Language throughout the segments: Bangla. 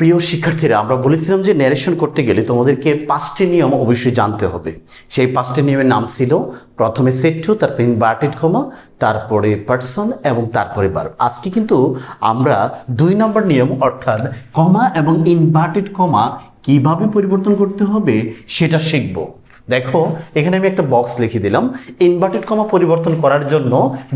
প্রিয় শিক্ষার্থীরা, আমরা বলেছিলাম যে ন্যারেশন করতে গেলে তোমাদেরকে পাঁচটি নিয়ম অবশ্যই জানতে হবে। সেই পাঁচটি নিয়মের নাম ছিল, প্রথমে সেট, তারপর তারপরে ইনভার্টেড কমা তারপরে পার্সন এবং তারপরে বার আজকে কিন্তু আমরা দুই নম্বর নিয়ম, অর্থাৎ কমা এবং ইনভার্টেড কমা কীভাবে পরিবর্তন করতে হবে সেটা শিখব। দেখো, এখানে আমি একটা বক্স লিখে দিলাম। ইনভার্টেড কমা পরিবর্তন করার জন্য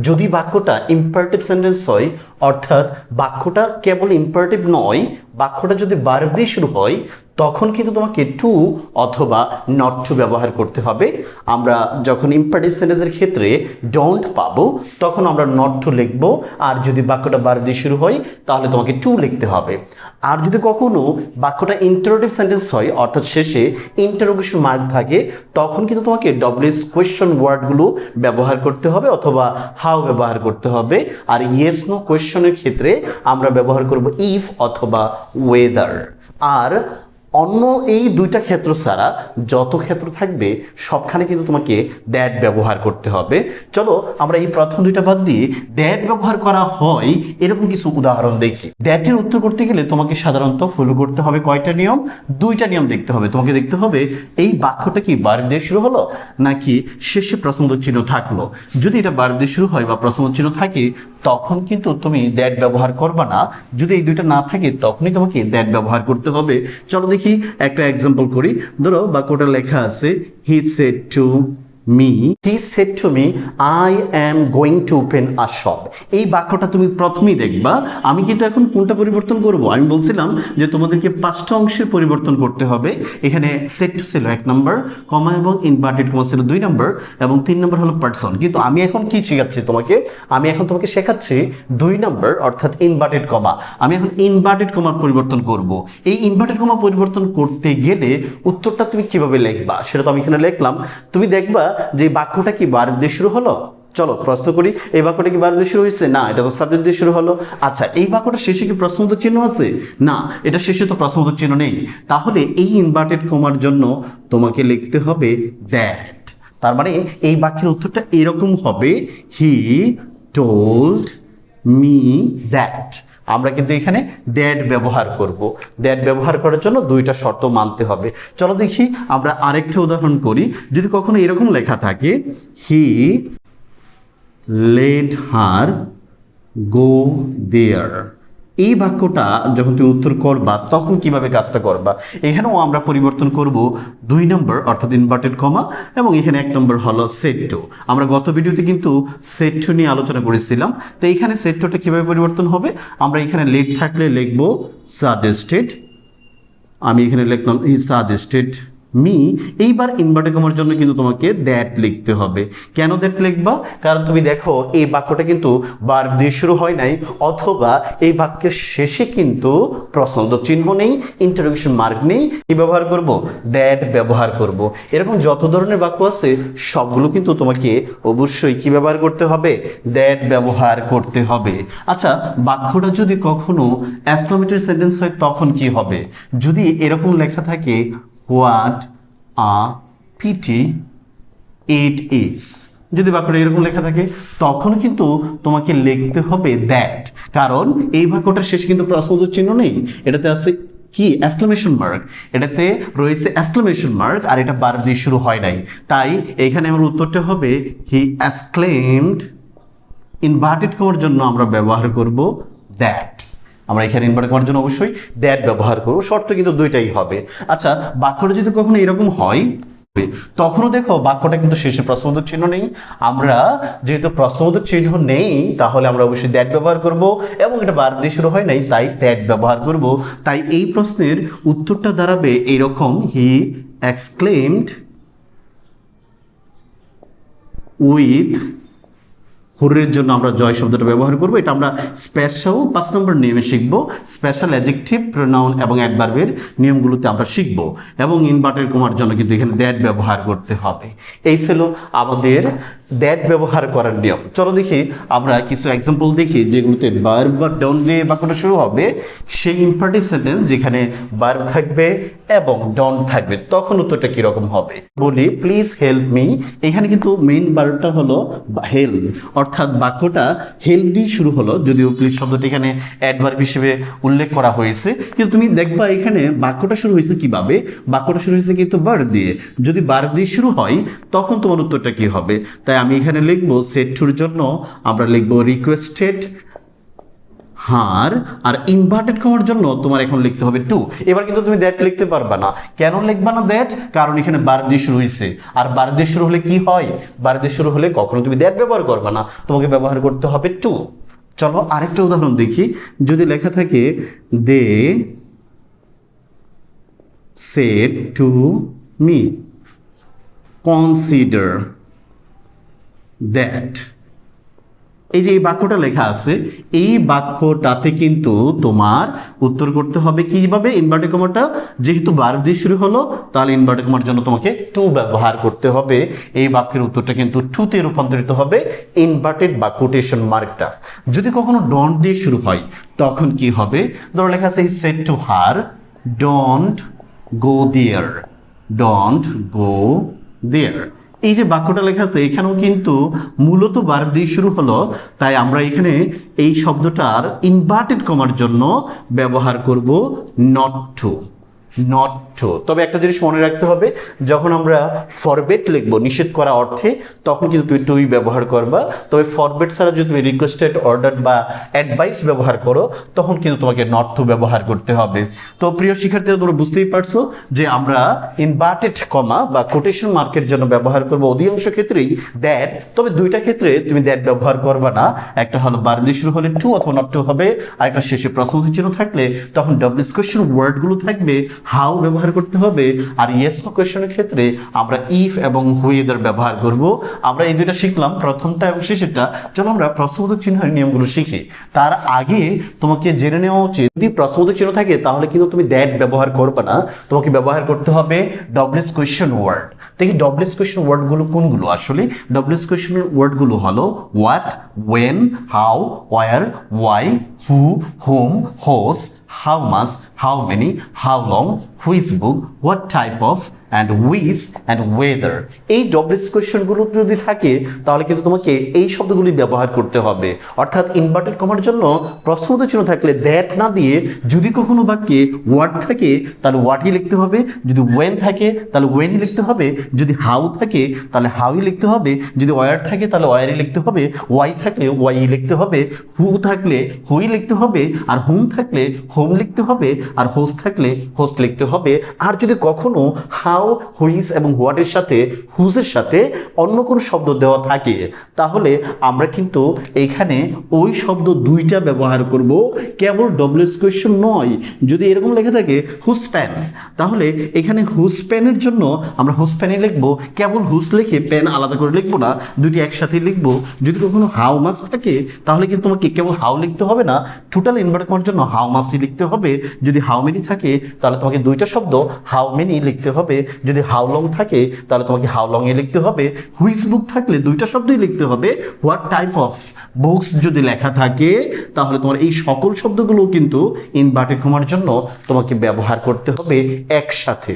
যদি বাক্যটা ইম্পারেটিভ সেন্টেন্স হয়, অর্থাৎ বাক্যটা কেবল ইম্পারেটিভ নয়, বাক্যটা যদি বার্ব দিয়ে শুরু হয় তখন কিন্তু তোমাকে টু অথবা নট টু ব্যবহার করতে হবে। আমরা যখন ইম্পারেটিভ সেন্টেন্সের ক্ষেত্রে ডোন্ট পাবো, তখন আমরা নট টু লিখব। আর যদি বাক্যটা বার্ব দিয়ে শুরু হয়, তাহলে তোমাকে টু লিখতে হবে। আর যদি কখনো বাক্যটা ইন্টারোটিভ সেন্টেন্স হয়, অর্থাৎ শেষে ইন্টারোগেশন মার্ক থাকে, তখন কিন্তু তোমাকে ডব্লিউএস কোয়েশ্চন ওয়ার্ডগুলো ব্যবহার করতে হবে অথবা হাউ ব্যবহার করতে হবে। আর ইয়েস নো কোয়েশ্চনের ক্ষেত্রে আমরা ব্যবহার করব ইফ অথবা ওয়েদার আর অন্য এই দুইটা ক্ষেত্র ছাড়া যত ক্ষেত্র থাকবে, সবখানে কিন্তু তোমাকে দ্যাট ব্যবহার করতে হবে। চলো, আমরা এই প্রথম দুইটা বাদ দিয়ে দ্যাট ব্যবহার করা হয়, এরকম কিছু উদাহরণ দেখি। দ্যাটের উত্তর করতে গেলে তোমাকে সাধারণত ফলো করতে হবে কয়টা নিয়ম? দুইটা নিয়ম দেখতে হবে। তোমাকে দেখতে হবে, এই বাক্যটা কি বার দিয়ে শুরু হলো? নাকি শেষে প্রশ্নবোধক চিহ্ন থাকল? যদি এটা বার দিয়ে শুরু হয় বা প্রশ্নবোধক চিহ্ন থাকে তখন কিন্তু তুমি দ্যাট ব্যবহার করবা না। যদি এই দুইটা না থাকে, তখনই তোমাকে দ্যাট ব্যবহার করতে হবে। চলো দেখি একটা এক্সাম্পল করি। ধরো বাক্যটা লেখা আছে he said to me he said to me I am going to open a shop এই বাক্যটা তুমি প্রথমেই দেখবা, আমি কিন্তু এখন কোনটা পরিবর্তন করব? আমি বলছিলাম যে তোমাদেরকে পাঁচটা অংশের পরিবর্তন করতে হবে। এখানে সেট ছিল এক নম্বর কমা এবং ইনভার্টেড কমা ছিল দুই নম্বর এবং তিন নম্বর হলো পার্সন কিন্তু আমি এখন কি শেখাচ্ছি তোমাকে? আমি এখন তোমাকে শেখাচ্ছি দুই নম্বর অর্থাৎ ইনভার্টেড কমা আমি এখন ইনভার্টেড কমার পরিবর্তন করব। এই ইনভার্টেড কমা পরিবর্তন করতে গেলে উত্তরটা তুমি কীভাবে লিখবা? সেটা তো আমি এখানে লিখলাম। তুমি দেখবা যে বাক্যটা কি বার দিয়ে শুরু হলো? চলো প্রশ্ন করি, এই বাক্যটা কি বার দিয়ে শুরু হয়েছে? না, এটা তো সাবজেক্ট দিয়ে শুরু হলো। আচ্ছা এই বাক্যটা শেষে কি প্রশ্নবোধক চিহ্ন আছে? না এটা শেষে তো প্রশ্নবোধক চিহ্ন নেই। তাহলে এই ইনভার্টেড কমার জন্য তোমাকে লিখতে হবে দ্যাট তার মানে এই বাক্যের উত্তরটা এরকম হবে হি টোল্ড মি দ্যাট আমরা কিন্তু এখানে দ্যাট ব্যবহার করব। দ্যাট ব্যবহার করার জন্য দুইটা শর্ত মানতে হবে। চলো দেখি আমরা আরেকটা উদাহরণ করি। যদি কখনো এরকম লেখা থাকে he let her go there এই বাক্যটা যখন তুমি উত্তর করবা, তখন কীভাবে কাজটা করবা? এখানেও আমরা পরিবর্তন করব দুই নম্বর, অর্থাৎ ইনভার্টেড কমা এবং এখানে এক নম্বর হলো সেট টু আমরা গত ভিডিওতে কিন্তু সেট টু নিয়ে আলোচনা করেছিলাম। তো এইখানে সেট টুটা কীভাবে পরিবর্তন হবে? আমরা এখানে লেট থাকলে লিখব সাজেস্টেড আমি এখানে লিখলাম সাজেস্টেড মি, এইবার ইনভার্টেড কমার জন্য কিন্তু তোমাকে দ্যাট লিখতে হবে। কেন দ্যাট লিখবা? কারণ তুমি দেখো, এই বাক্যটা কিন্তু বার দিয়ে শুরু হয় নাই, অথবা এই বাক্যের শেষে কিন্তু প্রশ্নোত্তর চিহ্ন নেই ইন্টারোগেশন মার্ক নেই, কি ব্যবহার করব? দ্যাট ব্যবহার করব। এরকম যত ধরনের বাক্য আছে, সবগুলো কিন্তু তোমাকে অবশ্যই কি ব্যবহার করতে হবে? দ্যাট ব্যবহার করতে হবে। আচ্ছা বাক্যটা যদি কখনো অ্যাস্ট্রোমেট্রি সেন্টেন্স হয়, তখন কি হবে? যদি এরকম লেখা থাকে what a pity it is যদি বাক্যটা এরকম লেখা থাকে, তখন কিন্তু তোমাকে লিখতে হবে দ্যাট কারণ এই বাক্যটার শেষে কিন্তু প্রশ্নোত্তর চিহ্ন নেই। এটাতে আছে কি? অ্যাক্সক্লামেশন মার্ক এটাতে রয়েছে অ্যাক্সক্লামেশন মার্ক আর এটা বার দিয়ে শুরু হয় নাই। তাই এখানে আমার উত্তরটা হবে হি অ্যাসক্লেমড ইনভার্টেড করার জন্য আমরা ব্যবহার করব দ্যাট আমরা এখানে ইনভার্ট করার জন্য অবশ্যই দ্যাট ব্যবহার করব। শর্ত কিন্তু দুইটাই হবে। আচ্ছা বাক্যটা যদি কখনো এরকম হয়, তখনও দেখো বাক্যটা কিন্তু শেষে প্রশ্নবোধক চিহ্ন নেই। আমরা যেহেতু প্রশ্নবোধক চিহ্ন নেই, তাহলে আমরা অবশ্যই দ্যাট ব্যবহার করব এবং এটা বার দিয়ে শুরু হয় নাই, তাই দ্যাট ব্যবহার করব। তাই এই প্রশ্নের উত্তরটা দাঁড়াবে এইরকম হি এক্সক্লেমড উইথ হুরের জন্য আমরা জয় শব্দটা ব্যবহার করব। এটা আমরা স্পেশাল পাঁচ নম্বর নিয়মে শিখব। স্পেশাল অ্যাজেকটিভ প্রোনাউন এবং অ্যাডভার্বের নিয়মগুলোতে আমরা শিখব। এবং ইনভার্টেড কমার জন্য কিন্তু এখানে দ্যাট ব্যবহার করতে হবে। এই ছিল আমাদের দ্যাট ব্যবহার করার নিয়ম। চলো দেখি আমরা কিছু এক্সাম্পল দেখি যেগুলোতে বার বা ডন দিয়ে বাক্যটা শুরু হবে। সেই ইম্পারেটিভ সেন্টেন্স যেখানে বার থাকবে এবং ডন থাকবে, তখন উত্তরটা কীরকম হবে? বলি প্লিজ হেল্প মি এখানে কিন্তু মেইন বারটা হলো হেল্প অর্থাৎ বাক্যটা হেল্প দিয়ে শুরু হলো, যদিও প্লিজ শব্দটি এখানে অ্যাডভার্ব হিসেবে উল্লেখ করা হয়েছে। কিন্তু তুমি দেখবা এখানে বাক্যটা শুরু হয়েছে কীভাবে? বাক্যটা শুরু হয়েছে কিন্তু বার দিয়ে। যদি বার দিয়ে শুরু হয়, তখন তোমার উত্তরটা কি হবে? তাই আমি এখানে লিখব সেট টুর জন্য আমরা লিখব রিকোয়েস্টেড হার আর ইনভার্টেড কমার জন্য তোমার এখন লিখতে হবে টু এবার কিন্তু তুমি দ্যাট লিখতে পারবা না। কেন লিখবা না দ্যাট কারণ এখানে বার শুরু হয়েছে। আর বার শুরু হলে কি হয়? বার শুরু হলে কখনো তুমি দ্যাট ব্যবহার করবা না। তোমাকে ব্যবহার করতে হবে টু চলো আরেকটা উদাহরণ দেখি। যদি লেখা থাকে, they said to me consider that এই যে এই বাক্যটা লেখা আছে, এই বাক্যটাতে কিন্তু তোমার উত্তর করতে হবে কীভাবে? ইনভার্টেড কমাটা যেহেতু বার দিয়ে শুরু হলো, তাহলে ইনভার্টেড কমার জন্য তোমাকে টু ব্যবহার করতে হবে। এই বাক্যের উত্তরটা কিন্তু টুতে রূপান্তরিত হবে ইনভার্টেড বা কোটেশন মার্কটা যদি কখনো ডন দিয়ে শুরু হয়, তখন কি হবে? ধরো লেখা আছে said to her don't go there don't go there এই যে বাক্যটা লেখা আছে, এখানেও কিন্তু মূলত বার্ব দিয়ে শুরু হলো, তাই আমরা এখানে এই শব্দটার ইনভার্টেড কমার জন্য ব্যবহার করব নট টু নট টু তবে একটা জিনিস মনে রাখতে হবে, যখন আমরা ফরবেট লিখব, নিষেধ করা অর্থে, তখন কিন্তু তুমি টুই ব্যবহার করবা। তবে ফরবেট ছাড়া যদি তুমি রিকোয়েস্টেড অর্ডার বা অ্যাডভাইস ব্যবহার করো, তখন কিন্তু তোমাকে নট টু ব্যবহার করতে হবে। তো প্রিয় শিক্ষার্থীরা তোমরা বুঝতেই পারছ যে আমরা ইনভার্টেড কমা বা কোটেশন মার্কের জন্য ব্যবহার করব। অধিকাংশ ক্ষেত্রেই দ্যাট তবে দুইটা ক্ষেত্রে তুমি দ্যাট ব্যবহার করবা না। একটা হলো বার্লি শুরু হলে টু অথবা নট টু হবে। আর একটা শেষে প্রশ্ন চিহ্ন থাকলে তখন ডাব্লিউস কোয়েশ্চেন ওয়ার্ডগুলো থাকবে। হাউ ব্যবহার করতে হবে আর ইয়েস নো কোয়েশনের ক্ষেত্রে আমরা ইফ এবং হুইদার ব্যবহার করব। আমরা এই দুইটা শিখলাম, প্রথমটা এবং শেষেরটা। চলো আমরা প্রশ্নবোধক চিহ্নের নিয়মগুলো শিখি। তার আগে তোমাকে জেনে নেওয়া উচিত, যদি প্রশ্নবোধক চিহ্ন থাকে তাহলে কিন্তু তুমি দ্যাট ব্যবহার করবে না। তোমাকে ব্যবহার করতে হবে ডব্লিউস কোয়েশ্চেন ওয়ার্ড দেখি ডব্লিউস কোয়েশ্চেন ওয়ার্ডগুলো কোনগুলো আসলে? ডব্লিউস কোয়েশ্চেন ওয়ার্ডগুলো হলো what when how where why who whom whose how much, how many, how long, which book, what type of, and which and whether এই ডব্লিউস কোয়েশ্চেনগুলো যদি থাকে, তাহলে কিন্তু তোমাকে এই শব্দগুলি ব্যবহার করতে হবে। অর্থাৎ ইনভার্টেড কমার জন্য প্রশ্নবোধক চিহ্ন থাকলে দ্যাট না দিয়ে যদি কখনো বাক্যে ওয়ার্ড থাকে, তাহলে ওয়াটই লিখতে হবে। যদি ওয়েন থাকে, তাহলে ওয়েনই লিখতে হবে। যদি হাউ থাকে, তাহলে হাউই লিখতে হবে। যদি ওয়ার থাকে, তাহলে ওয়ারই লিখতে হবে। ওয়াই থাকলে ওয়াই লিখতে হবে। হু থাকলে হুই লিখতে হবে। আর হুম থাকলে হোম লিখতে হবে। আর হোস থাকলে হোস্ট লিখতে হবে। আর যদি কখনো হাউ হুইস এবং হোয়াটের সাথে হুজের সাথে অন্য কোনো শব্দ দেওয়া থাকে। তাহলে আমরা কিন্তু এখানে ওই শব্দ দুইটা ব্যবহার করব। কেবল ডব্লিউস কোয়েশ্চন নয়। যদি এরকম লেখা থাকে হুসপ্যান তাহলে এখানে হুসপ্যানের জন্য আমরা হুসপ্যানই লিখব। কেবল হুস লিখে প্যান আলাদা করে লিখব না। দুটি একসাথে লিখব। যদি কখনো হাউ মাস থাকে, তাহলে কিন্তু তোমাকে কেবল হাউ লিখতে হবে না। টোটাল ইনভার্ট করার জন্য হাউ মাসই লিখতে হবে। যদি হাউ মেনি থাকে, তাহলে তোমাকে দুইটা শব্দ হাউ মেনি লিখতে হবে। যদি হাউলং থাকে, তাহলে তোমাকে হাউ লং এ লিখতে হবে। হুইচ বুক থাকলে দুইটা শব্দই লিখতে হবে। হোয়াট টাইপ অফ বুকস যদি লেখা থাকে, তাহলে তোমার এই সকল শব্দগুলো কিন্তু ইনভার্টেড কমার জন্য তোমাকে ব্যবহার করতে হবে একসাথে।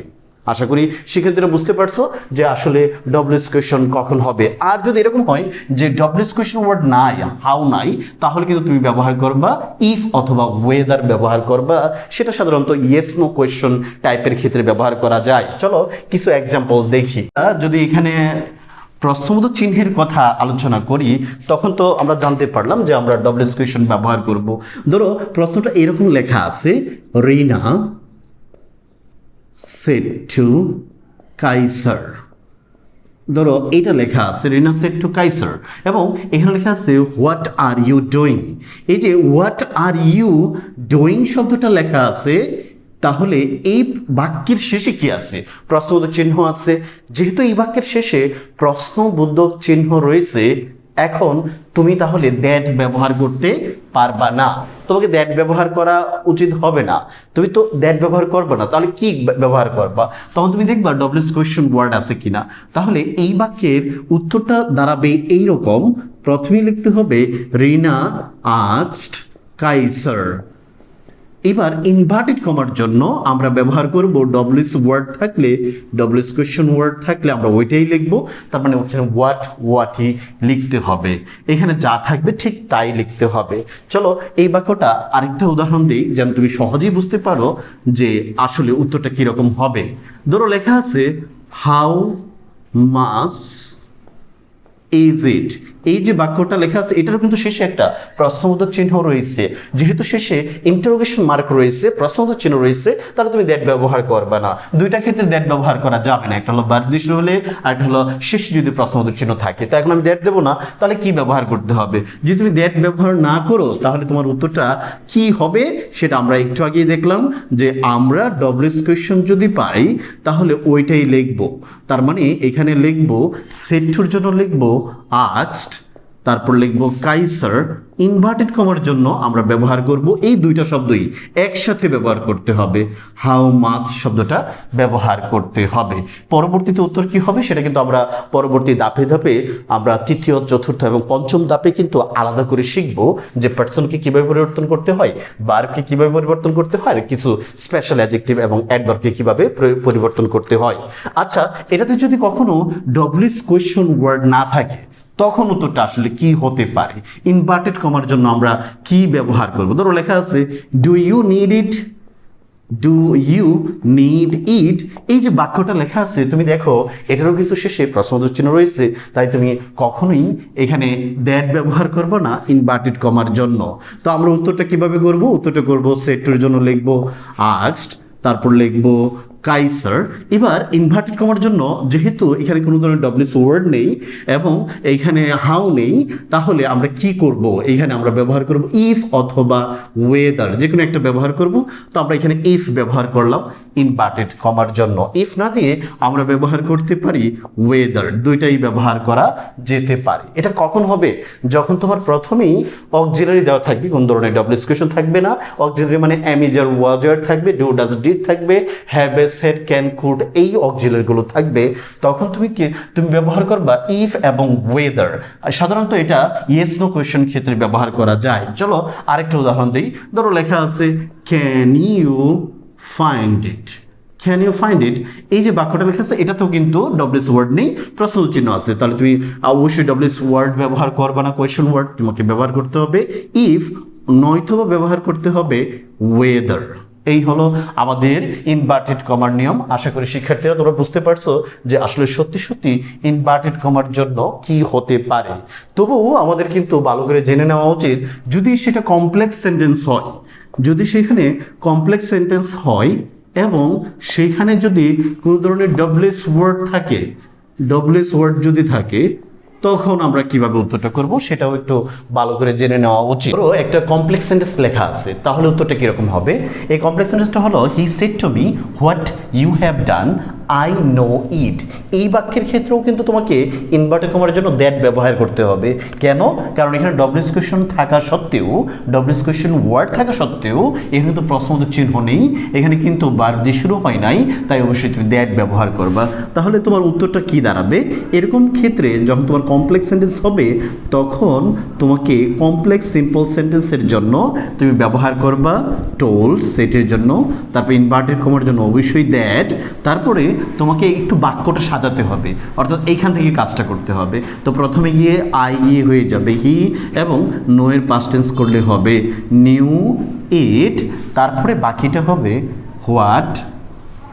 আশা করি শিক্ষার্থীরা বুঝতে পারছ যে আসলে ডব্লিউস কোয়েশন কখন হবে। আর যদি এরকম হয় যে ডব্লিউস কোয়েশন ওয়ার্ড নাই হাউ নাই, তাহলে কিন্তু তুমি ব্যবহার করবা ইফ অথবা ওয়েদার ব্যবহার করবা। সেটা সাধারণত ইয়েস নো কোয়েশন টাইপের ক্ষেত্রে ব্যবহার করা যায়। চলো কিছু এক্সাম্পল দেখি। যদি এখানে প্রশ্নবোধক চিহ্নের কথা আলোচনা করি, তখন তো আমরা জানতে পারলাম যে আমরা ডব্লিউস কোয়েশন ব্যবহার করব। ধরো প্রশ্নটা এরকম লেখা আছে, রিনা সেট টু কাইসার ধরো এটা লেখা আছে রিনা সেট টু কাইসার এবং এখানে লেখা আছে হোয়াট আর ইউ ডুইং এই যে হোয়াট আর ইউ ডুইং শব্দটা লেখা আছে, তাহলে এই বাক্যের শেষে কি আছে? প্রশ্নবোধক চিহ্ন আছে। যেহেতু এই বাক্যের শেষে প্রশ্নবোধক চিহ্ন রয়েছে এখন তুমি তাহলে দ্যাট ব্যবহার করতে পারবা না। তোমাকে দ্যাট ব্যবহার করা উচিত হবে না। তুমি তো দ্যাট ব্যবহার করবে না, তাহলে কি ব্যবহার করবা? তখন তুমি দেখবা ডব্লিউস কোয়েশ্চন ওয়ার্ড আছে কিনা। তাহলে এই বাক্যের উত্তরটা দাঁড়াবে এই রকম প্রথমে লিখতে হবে, রিনা আক্সড কাইসার। এবার ইনভার্টেড কমার জন্য আমরা ব্যবহার করব ডব্লিউস ওয়ার্ড থাকলে ডব্লিউস কোয়েশ্চন ওয়ার্ড থাকলে আমরা ওইটাই লিখব। তার মানে ওখানে হোয়াট হোয়াটই লিখতে হবে। এখানে যা থাকবে ঠিক তাই লিখতে হবে। চলো এই বাক্যটা আরেকটা উদাহরণ দিই যেন তুমি সহজেই বুঝতে পারো যে আসলে উত্তরটা কীরকম হবে। ধরো লেখা আছে হাউ মাস ইজ ইট এই যে বাক্যটা লেখা আছে, এটারও কিন্তু শেষে একটা প্রশ্নবোধক চিহ্ন রয়েছে। যেহেতু শেষে ইন্টারোগেশন মার্ক রয়েছে প্রশ্নবোধক চিহ্ন রয়েছে, তাহলে তুমি দ্যাট ব্যবহার করবে না। দুইটা ক্ষেত্রে দ্যাট ব্যবহার করা যাবে না। একটা হলো বার্দিষ্ট হলে, আর একটা হলো শেষে যদি প্রশ্নবোধক চিহ্ন থাকে। তা এখন আমি দ্যাট দেবো না, তাহলে কি ব্যবহার করতে হবে? যদি তুমি দ্যাট ব্যবহার না করো, তাহলে তোমার উত্তরটা কি হবে? সেটা আমরা একটু আগেই দেখলাম যে আমরা ডব্লিউস কোয়েশ্চন যদি পাই, তাহলে ওইটাই লিখব। তার মানে এখানে লিখব সেটুর জন্য লিখব আক্সড তারপর লিখব, কাইসার ইনভার্টেড কমার জন্য আমরা ব্যবহার করব এই দুইটা শব্দই। একসাথে ব্যবহার করতে হবে। হাউ মাস শব্দটা ব্যবহার করতে হবে। পরবর্তীতে উত্তর কি হবে সেটা কিন্তু আমরা পরবর্তী ধাপে ধাপে আমরা তৃতীয়, চতুর্থ এবং পঞ্চম ধাপে কিন্তু আলাদা করে শিখব যে পার্সনকে কীভাবে পরিবর্তন করতে হয় বারকে কীভাবে পরিবর্তন করতে হয় কিছু স্পেশাল অ্যাজেক্টিভ এবং অ্যাডভার্বকে কীভাবে পরিবর্তন করতে হয়। আচ্ছা এটাতে যদি কখনো ডব্লিউস কোয়েশ্চন ওয়ার্ড না থাকে তখন উত্তরটা আসলে কি হতে পারে? ইনভার্টেড কমার জন্য আমরা কি ব্যবহার করব? ধরো লেখা আছে do you need it do you need it এই যে বাক্যটা লেখা আছে, তুমি দেখো, এটারও কিন্তু শেষে প্রশ্নবোধক চিহ্ন রয়েছে, তাই তুমি কখনোই এখানে দ্যাট ব্যবহার করবে না ইনভার্টেড কমার জন্য। তো আমরা উত্তরটা কীভাবে করব? উত্তরটা করব সেক্টর জন্য লিখব আক্সড তারপর লিখব কাইসার। এবার ইনভার্টেড কমার জন্য যেহেতু এখানে কোনো ধরনের ডব্লিউস ওয়ার্ড নেই এবং এইখানে হাউ নেই, তাহলে আমরা কি করব? এইখানে আমরা ব্যবহার করব ইফ অথবা ওয়েদার যে কোনো একটা ব্যবহার করব, তো আমরা এখানে ইফ ব্যবহার করলাম ইনভার্টেড কমার জন্য। ইফ না দিয়ে আমরা ব্যবহার করতে পারি ওয়েদার দুইটাই ব্যবহার করা যেতে পারে। এটা কখন হবে? যখন তোমার প্রথমেই অক্সিলারি দেওয়া থাকবে, কোন ধরনের ডব্লিউস কোয়েশন থাকবে না। অক্সিলারি মানে am is are was were থাকবে ডু ডাজ ডিড থাকবে হ্যাভ এ সেট ক্যান কুড এই অক্সিলারিগুলো থাকবে, তখন তুমি কি, তুমি ব্যবহার করবা ইফ এবং ওয়েদার সাধারণত এটা ইয়েস নো কোয়েশন ক্ষেত্রে ব্যবহার করা যায়। চলো আরেকটা উদাহরণ দিই। ধরো লেখা আছে can you find it can you find it এই যে বাক্যটা লেখা আছে এটাতেও কিন্তু ডব্লিউস ওয়ার্ড নেই, প্রশ্ন চিহ্ন আছে। তাহলে তুমি অবশ্যই ডব্লিউস ওয়ার্ড ব্যবহার করবা না কোয়েশন ওয়ার্ড তোমাকে ব্যবহার করতে হবে। ইফ নয়তোবা ব্যবহার করতে হবে ওয়েদার এই হলো আমাদের ইনভার্টেড কমার নিয়ম। আশা করি শিক্ষার্থীরা তোমরা বুঝতে পারছ যে আসলে সত্যি সত্যি ইনভার্টেড কমার জন্য কি হতে পারে। তবুও আমাদের কিন্তু ভালো করে জেনে নেওয়া উচিত, যদি সেটা কমপ্লেক্স সেন্টেন্স হয়, যদি সেখানে কমপ্লেক্স সেন্টেন্স হয় এবং সেইখানে যদি কোনো ধরনের ডব্লিউএস ওয়ার্ড থাকে ডব্লিউএস ওয়ার্ড যদি থাকে তখন আমরা কীভাবে উত্তরটা করব সেটাও একটু ভালো করে জেনে নেওয়া উচিত। ধরো, একটা কমপ্লেক্স সেন্টেন্স লেখা আছে, তাহলে উত্তরটা কীরকম হবে? এই কমপ্লেক্স সেন্টেন্সটা হলো he said to me what you have done I know it এই বাক্যের ক্ষেত্রেও কিন্তু তোমাকে ইনভার্টেড কমার জন্য দ্যাট ব্যবহার করতে হবে। কেন? কারণ এখানে ডব্লিউস কোয়েশন থাকা সত্ত্বেও ডব্লিউস কোয়েশন ওয়ার্ড থাকা সত্ত্বেও, এখানে কিন্তু প্রশ্নবোধক চিহ্ন নেই। এখানে কিন্তু বার দিয়ে শুরু হয় নাই, তাই অবশ্যই তুমি দ্যাট ব্যবহার করবা। তাহলে তোমার উত্তরটা কি দাঁড়াবে? এরকম ক্ষেত্রে যখন তোমার কমপ্লেক্স সেন্টেন্স হবে, তখন তোমাকে কমপ্লেক্স সিম্পল সেন্টেন্সের জন্য তুমি ব্যবহার করবা টোল সেটের জন্য, তারপর ইনভার্টেড কমার জন্য অবশ্যই দ্যাট তারপরে তোমাকে একটু বাক্যটা সাজাতে হবে। অর্থাৎ এইখান থেকে কাজটা করতে হবে। তো প্রথমে গিয়ে আই গিয়ে হয়ে যাবে হি এবং নোয়ের পাস্ট টেন্স করলে হবে নিউ ইট। তারপরে বাকিটা হবে হোয়াট।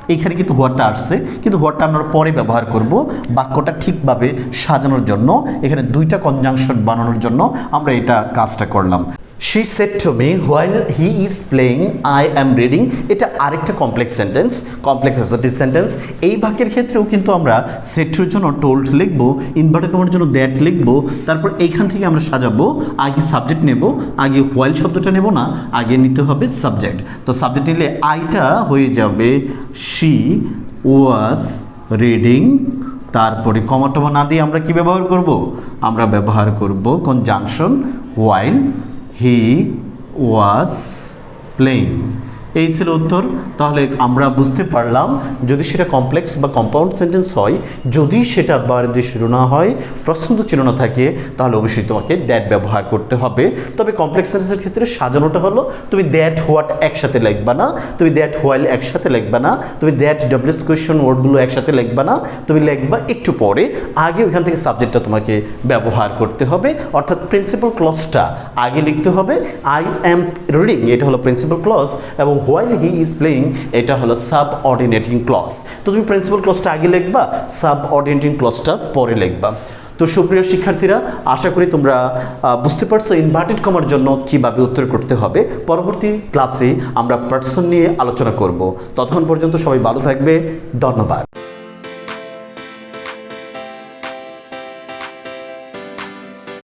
এইখানে কিন্তু হোয়াটটা আসছে। কিন্তু হোয়াটটা আমরা পরে ব্যবহার করব। বাক্যটা ঠিকভাবে সাজানোর জন্য। এখানে দুইটা কনজাংশন বানানোর জন্য আমরা এটা কাজটা করলাম। She said to me while he is playing I am reading এটা আরেকটা complex sentence complex assertive sentence এই বাক্যের ক্ষেত্রেও কিন্তু আমরা সেটুর জন্য টোল্ড লিখব ইনভার্টার জন্য দ্যাট লিখব, তারপর এইখান থেকে আমরা সাজাবো, আগে সাবজেক্ট নেব, আগে হোয়াইল শব্দটা নেব না, আগে নিতে হবে সাবজেক্ট তো সাবজেক্ট নিলে আইটা হয়ে যাবে শি ওয়াজ রিডিং তারপরে কমাটমা না দিয়ে আমরা কি ব্যবহার করব? আমরা ব্যবহার করব conjunction while he was playing এই ছিল উত্তর। তাহলে আমরা বুঝতে পারলাম, যদি সেটা কমপ্লেক্স বা কম্পাউন্ড সেন্টেন্স হয়, যদি সেটা বার দিয়ে শুরু না হয়, প্রশ্ন চিহ্ন না থাকে, তাহলে অবশ্যই তোমাকে দ্যাট ব্যবহার করতে হবে। তবে কমপ্লেক্স সেন্টেন্সের ক্ষেত্রে সাজানোটা হলো, তুমি দ্যাট হোয়াট একসাথে লিখবা না, তুমি দ্যাট হোয়াইল একসাথে লিখবা না, তুমি দ্যাট ডাব্লিউস কোয়েশন ওয়ার্ডগুলো একসাথে লিখবা না, তুমি লিখবা একটু পরে। আগে ওইখান থেকে সাবজেক্টটা তোমাকে ব্যবহার করতে হবে, অর্থাৎ প্রিন্সিপাল ক্লজটা আগে লিখতে হবে আই অ্যাম রিডিং এটা হলো প্রিন্সিপাল ক্লজ এবং হোয়াইল হি ইজ প্লেইং এটা হলো সাব অর্ডিনেটিং ক্লজ তো তুমি প্রিন্সিপাল ক্লজটা আগে লিখবা সাব অর্ডিনেটিং ক্লজটা পরে লিখবা। তো সুপ্রিয় শিক্ষার্থীরা, আশা করি তোমরা বুঝতে পারছ ইনভার্টেড কমার জন্য কীভাবে উত্তর করতে হবে। পরবর্তী ক্লাসে আমরা পার্সন নিয়ে আলোচনা করব। ততক্ষণ পর্যন্ত সবাই ভালো থাকবে। ধন্যবাদ।